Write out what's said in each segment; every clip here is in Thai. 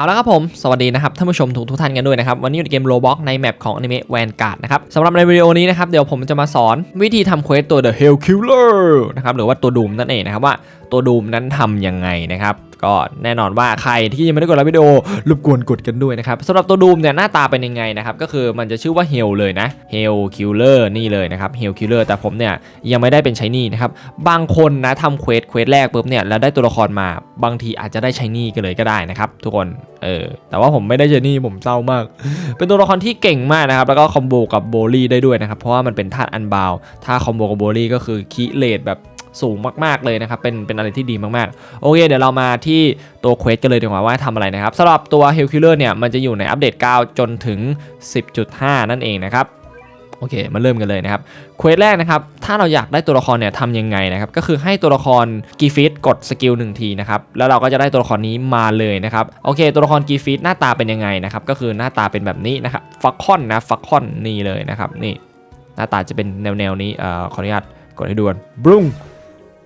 เอาละครับผม สวัสดีนะครับท่านผู้ชมทุกทุกท่านกันด้วยนะครับ วันนี้อยู่ในเกม Roblox ในแมปของ Anime Vanguard นะครับสำหรับในวิดีโอนี้นะครับ เดี๋ยวผมจะมาสอนวิธีทำเควสตัว The Hell Killer นะครับ หรือว่าตัวดูมนั่นเองนะครับว่าตัวดูมนั้นทำยังไงนะครับก็แน่นอนว่าใครที่ยังไม่ได้กดไลค์วิดีโอรบกวนกดกันด้วยนะครับสำหรับตัวดูมเนี่ยหน้าตาเป็นยังไงนะครับก็คือมันจะชื่อว่า Hell เลยนะ Hell Killer นี่เลยนะครับ Hell Killer แต่ผมเนี่ยยังไม่ได้เป็นชายนี่นะครับบางคนนะทำเควสเควสแรกปุ๊บเนี่ยแล้วได้ตัวละครมาบางทีอาจจะได้ชายนี่กันเลยก็ได้นะครับทุกคน เออแต่ว่าผมไม่ได้เจนี่ผมเศร้ามาก เป็นตัวละครที่เก่งมากนะครับ แล้วก็คอมโบกับโบลี่ได้ด้วยนะครับ เพราะว่ามันเป็นธาตุอันบาวถ้าคอมโบกับโบลี่ก็คือคีเลตแบบสูงมาก ๆ เลยนะครับ เป็น เป็นอะไรที่ดีมาก ๆ โอเค เดี๋ยวเรามาที่ตัวเควสกันเลยดีกว่าว่าทำอะไรนะครับสำหรับตัว Hell Killer เนี่ย มันจะอยู่ในอัปเดต 9 จนถึง 10.5 นั่นเองนะครับ โอเคมาเริ่มกันเลยนะครับเควสแรกนะครับถ้าเราอยากได้ตัวละครเนี่ยทำยังไงนะครับก็คือให้ตัวละครกีฟิตกดสกิลหนึ่งทีนะครับแล้วเราก็จะได้ตัวละครนี้มาเลยนะครับโอเค ตัวละครกีฟิตหน้าตาเป็นยังไงนะครับก็คือหน้าตาเป็นแบบนี้นะครับฟักคอนนะฟักคอนนี่เลยนะครับนี่หน้าตาจะเป็นแนวแนวๆนี้เอ่อขออนุญาตกดให้ดูกันบรุ้ง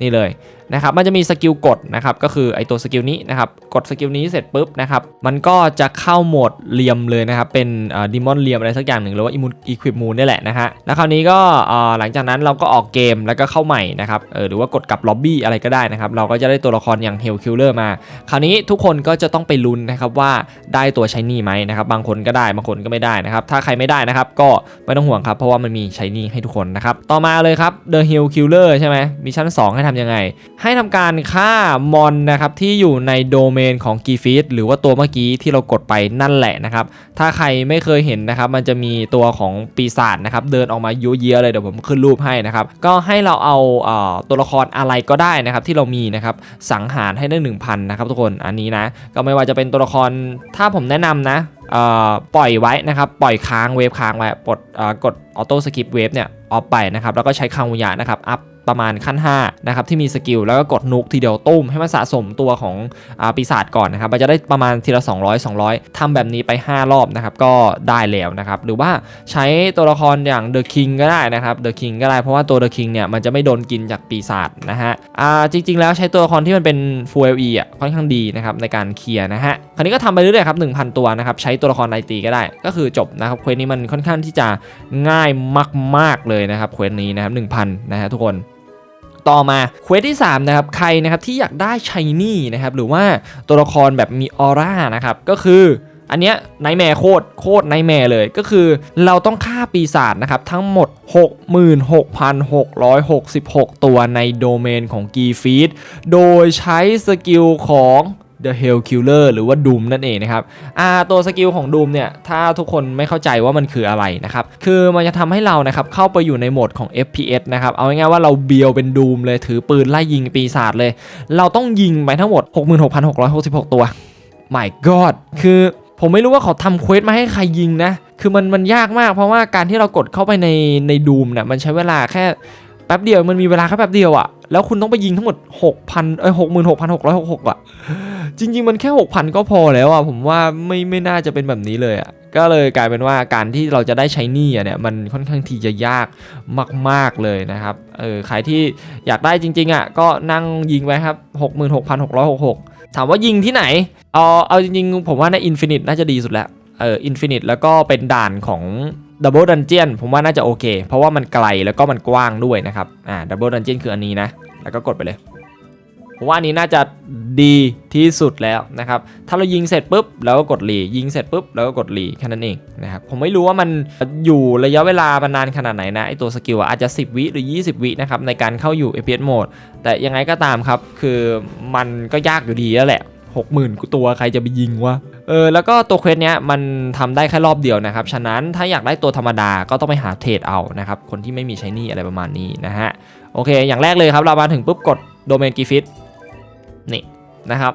นี่เลยนะครับมันจะมีสกิลกดนะครับก็คือไอตัวสกิลนี้นะครับกดสกิลนี้เสร็จปุ๊บนะครับมันก็จะเข้าโหมดเหลี่ยมเลยนะครับเป็นดิมอนเหลี่ยมอะไรสักอย่างหนึ่งหรือว่าอิมูอีควิปมูนนี่แหละนะฮะแล้วคราวนี้ก็หลังจากนั้นเราก็ออกเกมแล้วก็เข้าใหม่นะครับเออหรือว่ากดกลับล็อบบี้อะไรก็ได้นะครับเราก็จะได้ตัวละครอย่างเฮลคิลเลอร์มา คราวนี้ทุกคนก็จะต้องไปลุ้นนะครับว่าได้ตัวชายนี่ไหมนะครับบางคนก็ได้บางคนก็ไม่ได้นะครับถ้าใครไม่ได้นะครับก็ไม่ต้องห่วงครับเพราะว่ามันมีชายนี่ให้ทุกคนนะครับต่อมาเลยครับ The Hill Killer ใช่ไหมมิชชั่น2 ให้ทำยังไงให้ทำการฆ่ามอนนะครับที่อยู่ในโดเมนของกีฟิตหรือว่าตัวเมื่อกี้ที่เรากดไปนั่นแหละนะครับ ถ้าใครไม่เคยเห็นนะครับ มันจะมีตัวของปีศาจนะครับ เดินออกมายุเยียเลยเดี๋ยวผมขึ้นรูปให้นะครับ ก็ให้เราเอาเอ่อตัวละครอะไรก็ได้นะครับ ที่เรามีนะครับสังหารให้ได้ 1,000นะครับทุกคนอันนี้นะ ก็ไม่ว่าจะเป็นตัวละครถ้าผมแนะนำนะปล่อยไว้นะครับ ปล่อยค้างเวฟค้างไว้ปลดกดออโต้สกิปเวฟเนี่ยออฟไปนะครับ แล้วก็ใช้คังวุยาณนะครับอัพ ประมาณขั้น5นะครับที่มีสกิลแล้วก็กดนุกทีเดียวตุ้มให้มันสะสมตัวของอปีศาจก่อนนะครับมันจะได้ประมาณทีละ 200 200ทำแบบนี้ไป 5 รอบนะครับก็ได้แล้วนะครับหรือว่าใช้ตัวละครอย่างเดอะคิงก็ได้นะครับเดอะคิงก็ได้เพราะว่าตัวเดอะคิงเนี่ยมันจะไม่โดนกินจากปีศาจนะฮะอ่าจริง ๆ แล้วใช้ตัวละครที่มันเป็น full LE อะค่อนข้างดีนะครับในการเคลียร์นะฮะคราวนี้ก็ทำไปเรื่อยๆครับ1,000 ตัวนะครับใช้ตัวละครไดตีก็ได้ก็คือจบนะครับเควสนี้มันค่อนข้างที่จะง่ายมาก ๆเลยนะครับเควสนี้นะครับ1,000นะฮะทุกคน ต่อมาเควสที่3นะครับใครนะครับที่อยากได้ชายนี่นะครับหรือว่าตัวละครแบบมีออร่านะครับก็คืออันเนี้ยไนแมร์โคตรโคตรไนแมร์เลยก็คือเราต้องฆ่าปีศาจนะครับ ทั้งหมด 66,666 ตัวในโดเมนของกีฟีดโดยใช้สกิลของ The Hell Killer หรือว่า Doom นั่นเองนะครับอ่าตัวสกิลของ Doom เนี่ย ถ้าทุกคนไม่เข้าใจว่ามันคืออะไรนะครับ คือมันจะทำให้เรานะครับเข้าไปอยู่ในโหมดของ FPS นะครับ เอาง่ายๆว่าเราเบียวเป็น Doom เลยถือปืนไล่ยิงปีศาจเลย เราต้องยิงไปทั้งหมด 66,666 ตัว My God คือผมไม่รู้ว่าเขาทำเควสมาให้ใครยิงนะ คือมันมันยากมากเพราะว่าการที่เรากดเข้าไปในในดูมเนี่ยมันใช้เวลาแค่ แป๊บเดียวมันมีเวลาแค่แป๊บเดียวอะแล้วคุณต้องไปยิงทั้งหมด6,000เอ้ย66,666อะจริง ๆ มันแค่ 6,000 ก็พอแล้วอะผมว่าไม่ไม่น่าจะเป็นแบบนี้เลยอะก็เลยกลายเป็นว่าการที่เราจะได้ใช้หนี่อะเนี่ยมันค่อนข้างที่จะยากมาก ๆเลยนะครับเออใครที่อยากได้จริงๆอะก็นั่งยิงไว้ครับ 66,666 ถามว่ายิงที่ไหน เอาเอาจริงๆ ผมว่าในอินฟินิตน่าจะดีสุดแล้วเอออินฟินิตแล้วก็เป็นด่านของ ดับเบิลดันเจียนผมว่าน่าจะโอเค เพราะว่ามันไกลแล้วก็มันกว้างด้วยนะครับ อ่าดับเบิลดันเจียนคืออันนี้นะ แล้วก็กดไปเลยผมว่าอันนี้น่าจะดีที่สุดแล้วนะครับ ถ้าเรายิงเสร็จปุ๊บแล้วก็กดรียิงเสร็จปุ๊บแล้วก็กดรีแค่นั้นเองนะครับ ผมไม่รู้ว่ามันอยู่ระยะเวลามานนานขนาดไหนนะไอตัวสกิลอะอาจจะ 10 วิหรือ 20 วินะครับในการเข้าอยู่ FPS mode แต่ยังไงก็ตามครับ คือมันก็ยากอยู่ดีแล้วแหละ 60,000 ตัวใครจะไปยิงวะเออแล้วก็ตัวเควสเนี้ยมันทำได้แค่รอบเดียวนะครับ ฉะนั้นถ้าอยากได้ตัวธรรมดาก็ต้องไปหาเทรดเอานะครับ คนที่ไม่มีใช้นี่อะไรประมาณนี้นะฮะ โอเค อย่างแรกเลยครับ เรามาถึงปุ๊บกดโดเมนกีฟิตนี่นะครับ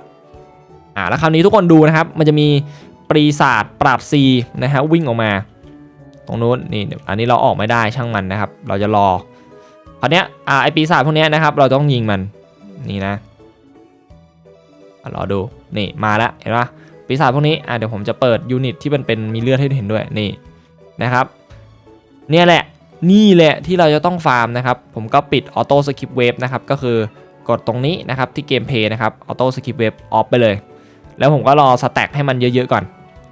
อ่าแล้วคราวนี้ทุกคนดูนะครับ มันจะมีปรีศาจปราบซีนะฮะวิ่งออกมา ตรงนู้นนี่อันนี้เราออกไม่ได้ช่างมันนะครับ เราจะรอคราวเนี้ยอ่าไอปีศาจพวกเนี้ยนะครับ เราต้องยิงมันนี่นะ รอดูนี่มาแล้วเห็นปะปีศาจพวกนี้อะเดี๋ยวผมจะเปิดยูนิตที่มันเป็นมีเลือดให้เห็นด้วยนี่นะครับเนี่ยแหละนี่แหละที่เราจะต้องฟาร์มนะครับ ผมก็ปิดออโต้สคริปเวฟนะครับก็คือกดตรงนี้นะครับที่เกมเพย์นะครับออโต้สคริปเวฟออฟไปเลย แล้วผมก็รอสแต็กให้มันเยอะๆก่อน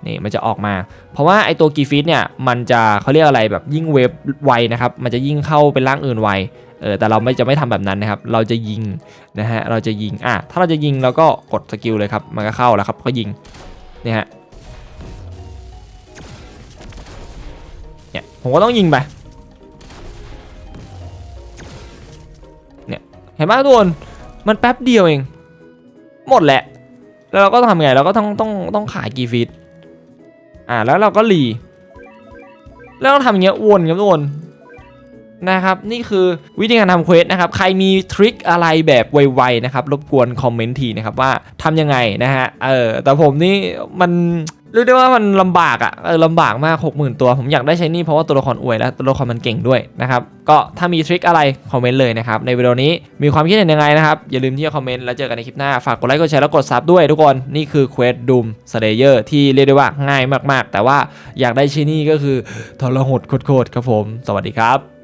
นี่มันจะออกมา เพราะว่าไอตัวกีฟิตเนี่ยมันจะเขาเรียกอะไรแบบยิ่งเวฟไวนะครับมันจะยิ่งเข้าเป็นร่างอื่นไวเออแต่เราไม่จะไม่ทำแบบนั้นนะครับ เราจะยิงนะฮะเราจะยิงอะถ้าเราจะยิงเราก็กดสกิลเลยครับมันก็เข้าแล้วครับก็ยิงเนี่ยฮะเนี่ยผมก็ต้องยิงไปเนี่ยเห็นไหมทุกคนมันแป๊บเดียวเอง หมดแหละ แล้วเราก็ต้องทำไงเราก็ต้องต้องต้องขายกีฟิต อ่าแล้วเราก็รีแล้วเราทำอย่างเงี้ยวนครับทุกคนนะครับนี่คือวิธีการทำเควสนะครับใครมีทริคอะไรแบบไวๆนะครับรบกวนคอมเมนต์ทีนะครับว่าทำยังไงนะฮะเออแต่ผมนี่มัน เรียกได้ว่ามันลำบากอะ่ะเออลำบากมาก60,000 ตัว ผมอยากได้ใช้นี่เพราะว่าตัวละครอวยและตัวละครมันเก่งด้วยนะครับ ก็ถ้ามีทริคอะไร คอมเมนต์เลยนะครับ ในวิดีโอนี้มีความคิดเห็นยังไงนะครับ อย่าลืมที่จะคอมเมนต์แล้วเจอกันในคลิปหน้า ฝากกดไลค์กดแชร์แล้วกดซับด้วยทุกคน นี่คือเควสดูมสเลเยอร์ที่เรียกได้ว่าง่ายมากๆ แต่ว่าอยากได้ชิ้นนี้ก็คือทรหดโคตรๆครับผม สวัสดีครับ